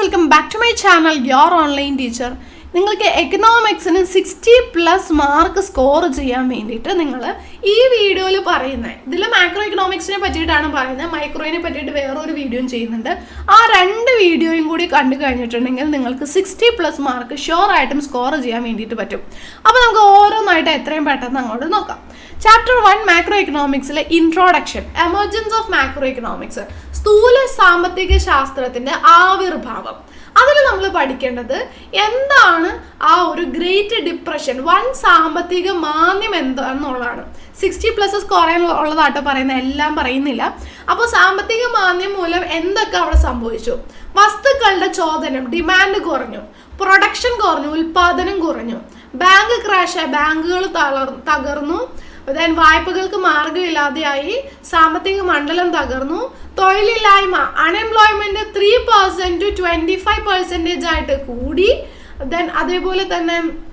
Welcome back to my channel your online teacher നിങ്ങൾക്ക് എക്കണോമിക്സിന് sixty plus mark score ചെയ്യാൻ വേണ്ടിയിട്ട് നിങ്ങൾ ഈ വീഡിയോയിൽ പറയുന്നത് ഇതിൽ മാക്രോ എക്കണോമിക്സിനെ പറ്റിയിട്ടാണ് പറയുന്നത് മൈക്രോയിനെ പറ്റിയിട്ട് വേറൊരു വീഡിയോയും ചെയ്യുന്നുണ്ട്. ആ രണ്ട് വീഡിയോയും കൂടി കണ്ടു കഴിഞ്ഞിട്ടുണ്ടെങ്കിൽ നിങ്ങൾക്ക് സിക്സ്റ്റി പ്ലസ് മാർക്ക് ഷുവർ ആയിട്ടും സ്കോർ ചെയ്യാൻ വേണ്ടിയിട്ട് പറ്റും. അപ്പോൾ നമുക്ക് ഓരോന്നായിട്ട് എത്രയും പെട്ടെന്ന് അങ്ങോട്ട് നോക്കാം. Chapter one macro എക്കണോമിക്സിലെ introduction emergence of macro economics സ്ഥൂല സാമ്പത്തിക ശാസ്ത്രത്തിന്റെ ആവിർഭാവം. അതിൽ നമ്മൾ പഠിക്കേണ്ടത് എന്താണ് ആ ഒരു ഗ്രേറ്റ് ഡിപ്രഷൻ വൺ സാമ്പത്തിക മാന്യം എന്താണെന്നുള്ളതാണ് സിക്സ്റ്റി പ്ലസസ് കുറേ ഉള്ളതാട്ടോ പറയുന്നത് എല്ലാം പറയുന്നില്ല. അപ്പോൾ സാമ്പത്തിക മാന്യം മൂലം എന്തൊക്കെ അവിടെ സംഭവിച്ചു? വസ്തുക്കളുടെ ചോദനം ഡിമാൻഡ് കുറഞ്ഞു. പ്രൊഡക്ഷൻ കുറഞ്ഞു ഉൽപാദനം കുറഞ്ഞു. ബാങ്ക് ക്രാഷ് ബാങ്കുകൾ തളർ തകർന്നു. ദെൻ വായ്പകൾക്ക് മാർഗമില്ലാതെയായി സാമ്പത്തിക മണ്ഡലം തകർന്നു. തൊഴിലില്ലായ്മ unemployment three percent twenty five percentage ആയിട്ട് കൂടി. ദെൻ അതേപോലെ തന്നെ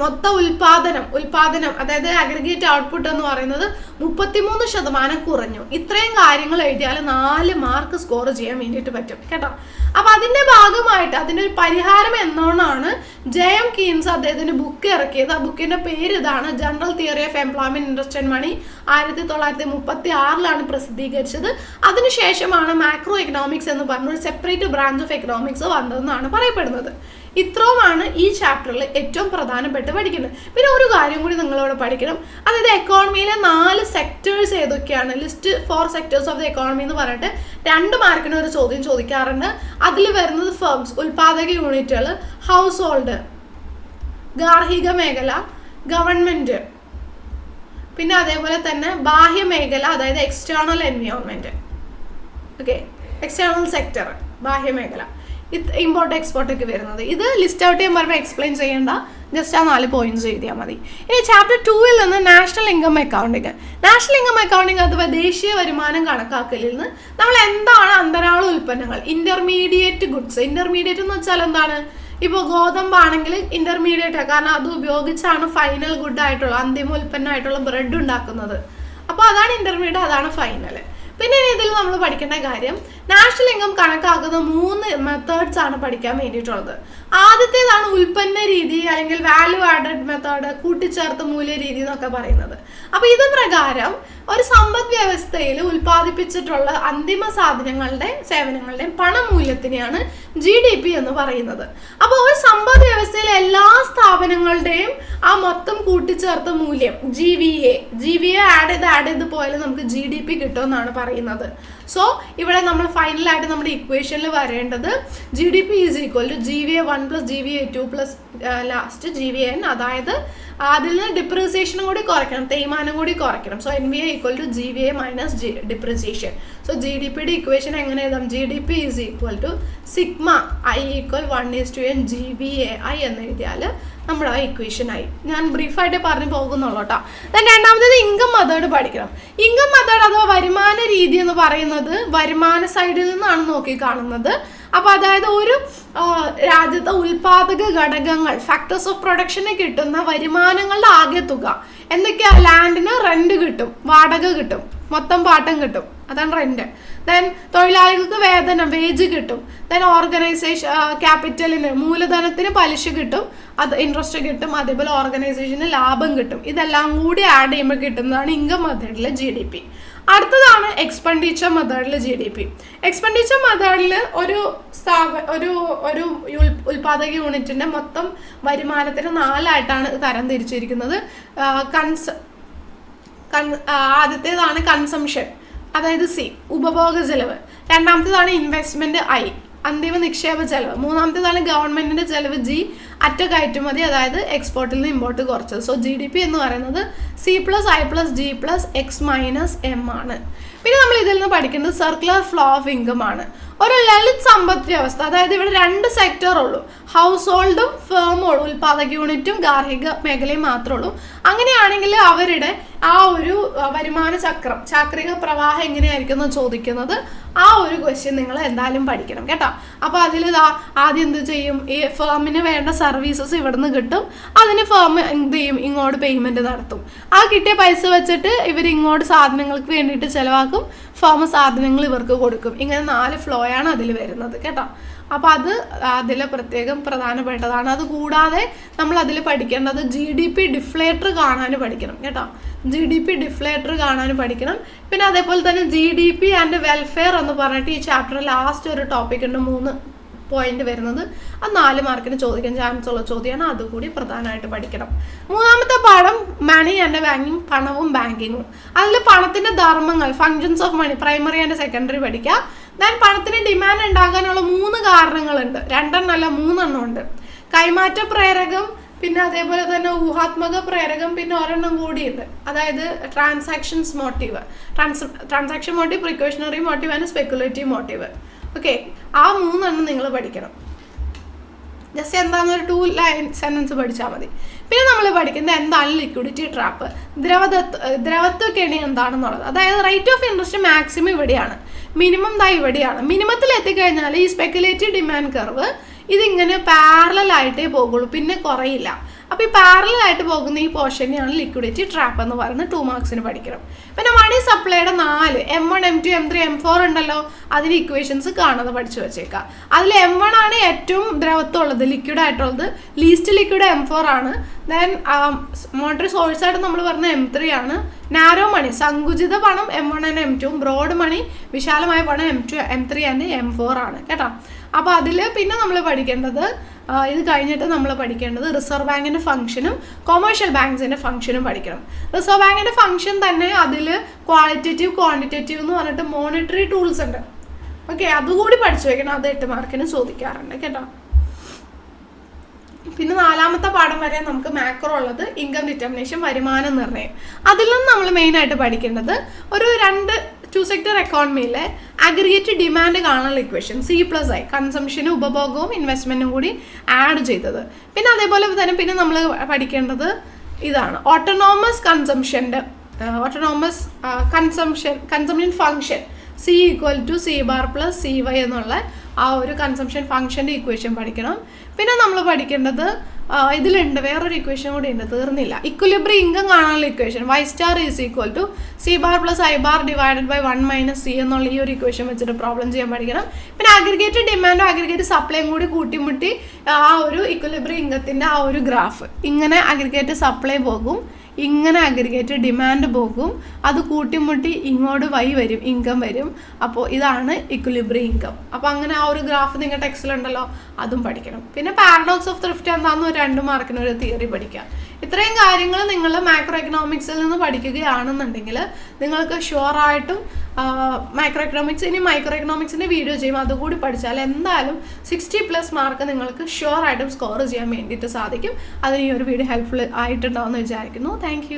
മൊത്ത ഉൽപാദനം ഉൽപാദനം അതായത് അഗ്രിഗേറ്റ് ഔട്ട്പുട്ട് എന്ന് പറയുന്നത് മുപ്പത്തിമൂന്ന് ശതമാനം കുറഞ്ഞു. ഇത്രയും കാര്യങ്ങൾ എഴുതിയാൽ നാല് മാർക്ക് സ്കോർ ചെയ്യാൻ വേണ്ടിയിട്ട് പറ്റും കേട്ടോ? അപ്പൊ അതിന്റെ ഭാഗമായിട്ട് അതിന്റെ ഒരു പരിഹാരം എന്നോണാണ് ജയം കീൻസ് അദ്ദേഹത്തിന്റെ ബുക്ക് ഇറക്കിയത്. ആ ബുക്കിന്റെ പേര് ഇതാണ് general theory of employment interest and money ആയിരത്തി തൊള്ളായിരത്തി മുപ്പത്തി ആറിലാണ് പ്രസിദ്ധീകരിച്ചത്. അതിനുശേഷമാണ് മാക്രോ എക്കണോമിക്സ് എന്ന് പറഞ്ഞ ഒരു സെപ്പറേറ്റ് ബ്രാഞ്ച് ഓഫ് എക്കണോമിക്സ് വന്നതെന്നാണ് പറയപ്പെടുന്നത്. ഇത്രയുമാണ് ഈ ചാപ്റ്ററിൽ ഏറ്റവും പ്രധാനപ്പെട്ട് പഠിക്കുന്നത്. പിന്നെ ഒരു കാര്യം കൂടി നിങ്ങളോട് പഠിക്കണം. അതായത് എക്കോണമിയിലെ നാല് സെക്ടേഴ്സ് ഏതൊക്കെയാണ്? List four sectors of the economy എന്ന് പറഞ്ഞിട്ട് രണ്ട് മാർക്കിന് ഒരു ചോദ്യം ചോദിക്കാറുണ്ട്. അതിൽ വരുന്നത് ഫേംസ് ഉൽപാദക യൂണിറ്റുകൾ ഹൗസ് ഹോൾഡ് ഗാർഹിക മേഖല ഗവൺമെന്റ് പിന്നെ അതേപോലെ തന്നെ ബാഹ്യ മേഖല അതായത് external environment okay external sector ബാഹ്യ മേഖല. ഇമ്പോർട്ട് എക്സ്പോർട്ട് ഒക്കെ വരുന്നത്. ഇത് ലിസ്റ്റ് ഔട്ട് ചെയ്യാൻ പറയുമ്പോൾ എക്സ്പ്ലെയിൻ ചെയ്യേണ്ട. ജസ്റ്റ് ആ നാല് പോയിന്റ്സ് എഴുതിയാൽ മതി. ഇനി ചാപ്റ്റർ ടൂവിൽ നിന്ന് national income accounting national income accounting അഥവാ ദേശീയ വരുമാനം കണക്കാക്കലിൽ നിന്ന് നമ്മൾ എന്താണ് അന്തരാള ഉൽപ്പന്നങ്ങൾ? ഇന്റർമീഡിയറ്റ് ഗുഡ്സ് ഇന്റർമീഡിയറ്റ് എന്ന് വെച്ചാൽ എന്താണ്? ഇപ്പോൾ ഗോതമ്പാണെങ്കിൽ ഇന്റർമീഡിയറ്റ് കാരണം അത് ഉപയോഗിച്ചാണ് ഫൈനൽ ഗുഡ് ആയിട്ടുള്ള അന്തിമ ഉൽപ്പന്നമായിട്ടുള്ള ബ്രെഡ് ഉണ്ടാക്കുന്നത്. അപ്പോൾ അതാണ് ഇന്റർമീഡിയറ്റ് അതാണ് ഫൈനൽ പിന്നെ ഇതിൽ നമ്മൾ പഠിക്കേണ്ട കാര്യം നാഷണൽ ഇൻകം കണക്കാക്കുന്ന മൂന്ന് മെത്തേഡ്സ് ആണ് പഠിക്കാൻ വേണ്ടിയിട്ടുള്ളത്. ആദ്യത്തേതാണ് ഉൽപ്പന്ന രീതി അല്ലെങ്കിൽ വാല്യൂ ആഡഡ് മെത്തേഡ് കൂട്ടിച്ചേർത്ത മൂല്യ രീതി എന്നൊക്കെ പറയുന്നത്. അപ്പൊ ഇത് പ്രകാരം ഒരു സമ്പദ് വ്യവസ്ഥയിൽ ഉൽപ്പാദിപ്പിച്ചിട്ടുള്ള അന്തിമ സാധനങ്ങളുടെ സേവനങ്ങളുടെയും പണമൂല്യത്തിനെയാണ് ജി ഡി പി എന്ന് പറയുന്നത്. അപ്പോൾ ഒരു സമ്പദ് വ്യവസ്ഥയിലെ എല്ലാ സ്ഥാപനങ്ങളുടെയും ആ മൊത്തം കൂട്ടിച്ചേർത്ത മൂല്യം G V A G V A add ചെയ്ത് ആഡ് ചെയ്ത് പോയാലും നമുക്ക് ജി ഡി പി കിട്ടുമെന്നാണ് പറയുന്നത്. സോ ഇവിടെ നമ്മൾ ഫൈനലായിട്ട് നമ്മുടെ ഇക്വേഷനിൽ വരേണ്ടത് G D P is equal to G V A one plus G V A two plus last G V N അതായത് അതിൽ നിന്ന് ഡിപ്രിസിയേഷനും കൂടി കുറയ്ക്കണം തേയ്മാനം കൂടി കുറയ്ക്കണം. So N V A equal to G V A minus G depreciation so G D പിയുടെ ഇക്വേഷൻ എങ്ങനെ എഴുതാം? G D P is equal to sigma I equal one is to N G V A I എന്ന് എഴുതിയാൽ നമ്മൾ ആ equation ആയി. ഞാൻ ബ്രീഫായിട്ട് പറഞ്ഞു പോകുന്നുള്ളൂ കേട്ടോ. ദെൻ രണ്ടാമത്തേത് ഇൻകം മെത്തേഡ് പഠിക്കണം. ഇൻകം മെത്തേഡ് അഥവാ വരുമാന രീതി എന്ന് പറയുന്നത് വരുമാന സൈഡിൽ നിന്നാണ് നോക്കി കാണുന്നത്. അപ്പോൾ അതായത് ഒരു രാജ്യത്തെ ഉൽപാദക ഘടകങ്ങൾ ഫാക്ടേഴ്സ് ഓഫ് പ്രൊഡക്ഷന് കിട്ടുന്ന വരുമാനങ്ങളുടെ ആകെ തുക എന്തൊക്കെയാ ലാൻഡിന് റെന്റ് കിട്ടും വാടക കിട്ടും മൊത്തം പാട്ടം കിട്ടും. അതാണ് റെന്റ് ദെൻ തൊഴിലാളികൾക്ക് വേതനം വേജ് കിട്ടും. ദെൻ ഓർഗനൈസേഷൻ ക്യാപിറ്റലിന് മൂലധനത്തിന് പലിശ കിട്ടും അത് ഇൻട്രസ്റ്റ് കിട്ടും അതേപോലെ ഓർഗനൈസേഷന് ലാഭം കിട്ടും. ഇതെല്ലാം കൂടി ആഡ് ചെയ്യുമ്പോൾ കിട്ടുന്നതാണ് ഇൻകം മെത്തേഡിലെ ജി ഡി പി അടുത്തതാണ് എക്സ്പെൻഡിച്ചർ മെത്തേഡിൽ ജി ഡി പി എക്സ്പെൻഡിച്ചർ മെത്തേഡിൽ ഒരു സ്ഥാപ ഒരു ഒരു ഉൽപാദക യൂണിറ്റിന്റെ മൊത്തം വരുമാനത്തിന് നാലായിട്ടാണ് തരം തിരിച്ചിരിക്കുന്നത്. കൺസ് കൺ ആദ്യത്തേതാണ് കൺസംഷൻ അതായത് സി ഉപഭോഗ ചെലവ്. രണ്ടാമത്തേതാണ് ഇൻവെസ്റ്റ്മെന്റ് ഐ അന്തിമ നിക്ഷേപ ചെലവ്. മൂന്നാമത്തേതാണ് ഗവൺമെന്റിന്റെ ചെലവ് ജി അറ്റ കയറ്റുമതി അതായത് എക്സ്പോർട്ടിൽ നിന്ന് ഇമ്പോർട്ട് കുറച്ചത്. സോ ജി ഡി പി എന്ന് പറയുന്നത് C plus I plus G plus X minus M ആണ്. പിന്നെ നമ്മൾ ഇതിൽ നിന്ന് പഠിക്കുന്നത് സർക്കുലർ ഫ്ലോ ഓഫ് ഇൻകം ആണ്. ഒരു ലളിത് സമ്പദ് വ്യവസ്ഥ അതായത് ഇവിടെ രണ്ട് സെക്ടർ ഉള്ളൂ. ഹൗസ് ഹോൾഡും ഫേമും ഉൽപാദക യൂണിറ്റും ഗാർഹിക മേഖലയും മാത്രമേ ഉള്ളൂ. അങ്ങനെയാണെങ്കിൽ അവരുടെ ആ ഒരു വരുമാന ചക്രം ചാക്രിക പ്രവാഹം എങ്ങനെയായിരിക്കും എന്ന് ചോദിക്കുന്നത്. ആ ഒരു ക്വസ്റ്റ്യൻ നിങ്ങൾ എന്തായാലും പഠിക്കണം കേട്ടോ. അപ്പോൾ അതിൽ ആദ്യം എന്ത് ചെയ്യും? ഈ ഫേമിന് വേണ്ട സർവീസസ് ഇവിടുന്ന് കിട്ടും. അതിന് ഫേം എന്ത് ചെയ്യും? ഇങ്ങോട്ട് പേയ്മെന്റ് നടത്തും. ആ കിട്ടിയ പൈസ വെച്ചിട്ട് ഇവർ ഇങ്ങോട്ട് സാധനങ്ങൾക്ക് വേണ്ടിയിട്ട് ചിലവാക്കും. ഫോമ സാധനങ്ങൾ ഇവർക്ക് കൊടുക്കും. ഇങ്ങനെ നാല് ഫ്ലോ ആണ് അതിൽ വരുന്നത് കേട്ടോ. അപ്പോൾ അത് അതിൽ പ്രത്യേകം പ്രധാനപ്പെട്ടതാണ്. അത് കൂടാതെ നമ്മൾ അതിൽ പഠിക്കേണ്ടത് ജി ഡി പി ഡിഫ്ലേറ്റർ കാണാൻ പഠിക്കണം കേട്ടോ. ജി ഡി പി ഡിഫ്ലേറ്റർ കാണാൻ പഠിക്കണം. പിന്നെ അതേപോലെ തന്നെ G D P and welfare എന്ന് പറഞ്ഞിട്ട് ഈ ചാപ്റ്റർ ലാസ്റ്റ് ഒരു ടോപ്പിക് ഉണ്ട്. മൂന്ന് പോയിന്റ് വരുന്നത്. അത് നാല് മാർക്കിന് ചോദിക്കാൻ ചാൻസ് ഉള്ള ചോദ്യമാണ് അതുകൂടി പ്രധാനമായിട്ട് പഠിക്കണം. മൂന്നാമത്തെ പാഠം മണി ആൻഡ് ബാങ്കിങ് പണവും ബാങ്കിങ്ങും. അതിൽ പണത്തിന്റെ ധർമ്മങ്ങൾ functions of money primary and secondary പഠിക്കുക ദെൻ പണത്തിന് ഡിമാൻഡ് ഉണ്ടാകാനുള്ള മൂന്ന് കാരണങ്ങളുണ്ട്. രണ്ടെണ്ണമല്ല മൂന്നെണ്ണം ഉണ്ട്. കൈമാറ്റ പ്രേരകം പിന്നെ അതേപോലെ തന്നെ ഊഹാത്മക പ്രേരകം പിന്നെ ഒരെണ്ണം കൂടിയുണ്ട്. അതായത് transactions motive trans transaction motive precautionary motive and speculative motive okay ആ മൂന്നെണ്ണം നിങ്ങൾ പഠിക്കണം. ജസ്റ്റ് എന്താന്ന് ഒരു ടു ലൈൻ സെന്റൻസ് പഠിച്ചാൽ മതി. പിന്നെ നമ്മൾ പഠിക്കുന്നത് എന്താണ് ലിക്വിഡിറ്റി ട്രാപ്പ് ദ്രവതത്വ ദ്രവത്വ കെണി എന്താണെന്നുള്ളത്. അതായത് റേറ്റ് ഓഫ് ഇൻട്രസ്റ്റ് മാക്സിമം ഇവിടെയാണ്. മിനിമം ദാ ഇവിടെയാണ്. മിനിമത്തിൽ എത്തിക്കഴിഞ്ഞാൽ ഈ സ്പെക്കുലേറ്റീവ് ഡിമാൻഡ് കർവ് ഇതിങ്ങനെ പാരലായിട്ടേ പോകുള്ളൂ പിന്നെ കുറയില്ല. അപ്പോൾ ഈ പാരലായിട്ട് പോകുന്ന ഈ പോർഷനെയാണ് ലിക്വിഡിറ്റി ട്രാപ്പ് എന്ന് പറയുന്നത് ടു മാർക്സിന് പഠിക്കണം. പിന്നെ മണി സപ്ലൈയുടെ നാല് M one M two M three M four ഉണ്ടല്ലോ അതിന് ഇക്വേഷൻസ് കാണുന്നത് പഠിച്ചു വെച്ചേക്കാം. അതിൽ എം വൺ ആണ് ഏറ്റവും ദ്രവത്തുള്ളത് ലിക്വിഡായിട്ടുള്ളത് ലീസ്റ്റ് ലിക്വിഡ് എം ഫോർ ആണ്. ദെൻ മോട്ടറി സോഴ്സ് ആയിട്ട് നമ്മൾ പറഞ്ഞ എം ത്രീ ആണ്. നാരോ മണി സങ്കുചിത പണം M one and M two broad money വിശാലമായ പണം M two M three and M four ആണ് കേട്ടോ? അപ്പോൾ അതിൽ പിന്നെ നമ്മൾ പഠിക്കേണ്ടത് ഇത് കഴിഞ്ഞിട്ട് നമ്മൾ പഠിക്കേണ്ടത് റിസർവ് ബാങ്കിന്റെ ഫംഗ്ഷനും കൊമേഴ്ഷ്യൽ ബാങ്ക്സിന്റെ ഫംഗ്ഷനും പഠിക്കണം. റിസർവ് ബാങ്കിന്റെ ഫംഗ്ഷൻ തന്നെ അതിൽ ക്വാളിറ്റേറ്റീവ് ക്വാണ്ടിറ്റേറ്റീവ് എന്ന് പറഞ്ഞിട്ട് മോണിറ്ററി ടൂൾസ് ഉണ്ട്. ഓക്കെ അതുകൂടി പഠിച്ചു വയ്ക്കണം അത് എട്ട് മാർക്കിന് ചോദിക്കാറുണ്ട് കേട്ടോ? പിന്നെ നാലാമത്തെ പാഠം വരെ നമുക്ക് മാക്രോ ഉള്ളത് ഇൻകം ഡിറ്റർമിനേഷൻ വരുമാന നിർണയം. അതിൽ നിന്ന് നമ്മൾ മെയിനായിട്ട് പഠിക്കേണ്ടത് ഒരു രണ്ട് ടു സെക്ടർ എക്കോണമിയിലെ അഗ്രിഗേറ്റ് ഡിമാൻഡ് കാണാനുള്ള ഇക്വേഷൻ സി പ്ലസ് ഐ കൺസംഷനും ഉപഭോഗവും ഇൻവെസ്റ്റ്മെന്റും കൂടി ആഡ് ചെയ്തത്. പിന്നെ അതേപോലെ തന്നെ പിന്നെ നമ്മൾ പഠിക്കേണ്ടത് ഇതാണ്. Autonomous കൺസംഷന്റെ autonomous consumption consumption function C equal to C bar plus C Y എന്നുള്ള ആ ഒരു കൺസംഷൻ ഫംഗ്ഷന്റെ ഇക്വേഷൻ പഠിക്കണം. പിന്നെ നമ്മൾ പഠിക്കേണ്ടത് ഇതിലുണ്ട് വേറൊരു ഇക്വേഷൻ കൂടി ഉണ്ട് തീർന്നില്ല. ഇക്വലിബ്രി ഇൻകം കാണാനുള്ള equation Y star is equal to C bar plus I bar divided by one minus C എന്നുള്ള ഈ ഒരു ഇക്വേഷൻ വെച്ചിട്ട് പ്രോബ്ലം ചെയ്യാൻ പഠിക്കണം. പിന്നെ അഗ്രിഗേറ്റ് ഡിമാൻഡും അഗ്രിഗേറ്റ് സപ്ലൈയും കൂടി കൂട്ടിമുട്ടി ആ ഒരു ഇക്വലിബ്രി ഇൻകത്തിന്റെ ആ ഒരു ഗ്രാഫ് ഇങ്ങനെ അഗ്രിഗേറ്റ് സപ്ലൈ പോകും. ഇങ്ങനെ അഗ്രിഗേറ്റ് ഡിമാൻഡ് പോകും. അത് കൂട്ടിമുട്ടി ഇങ്ങോട്ട് വൈ വരും ഇൻകം വരും. അപ്പോൾ ഇതാണ് ഇക്വിലിബ്രി ഇൻകം അപ്പോൾ അങ്ങനെ ആ ഒരു ഗ്രാഫ് നിങ്ങളുടെ ടെക്സ്റ്റിലുണ്ടല്ലോ അതും പഠിക്കണം. പിന്നെ പാരഡോക്സ് ഓഫ് ത്രിഫ്റ്റ് എന്താണെന്ന് രണ്ട് മാർക്കിന് ഒരു തിയറി പഠിക്കാം. ഇത്രയും കാര്യങ്ങൾ നിങ്ങൾ മാക്രോ എക്കണോമിക്സിൽ നിന്ന് പഠിക്കുകയാണെന്നുണ്ടെങ്കിൽ നിങ്ങൾക്ക് ഷുവറായിട്ടും മൈക്രോ എക്കണോമിക്സ് ഇനി മൈക്രോ എക്കണോമിക്സിന്റെ വീഡിയോ ചെയ്യും. അതുകൂടി പഠിച്ചാൽ എന്തായാലും സിക്സ്റ്റി പ്ലസ് മാർക്ക് നിങ്ങൾക്ക് ഷുവറായിട്ടും സ്കോർ ചെയ്യാൻ വേണ്ടിയിട്ട് സാധിക്കും. അതിന് ഈ ഒരു വീഡിയോ ഹെൽപ്ഫുൾ ആയിട്ടുണ്ടാവുമെന്ന് വിചാരിക്കുന്നു. താങ്ക്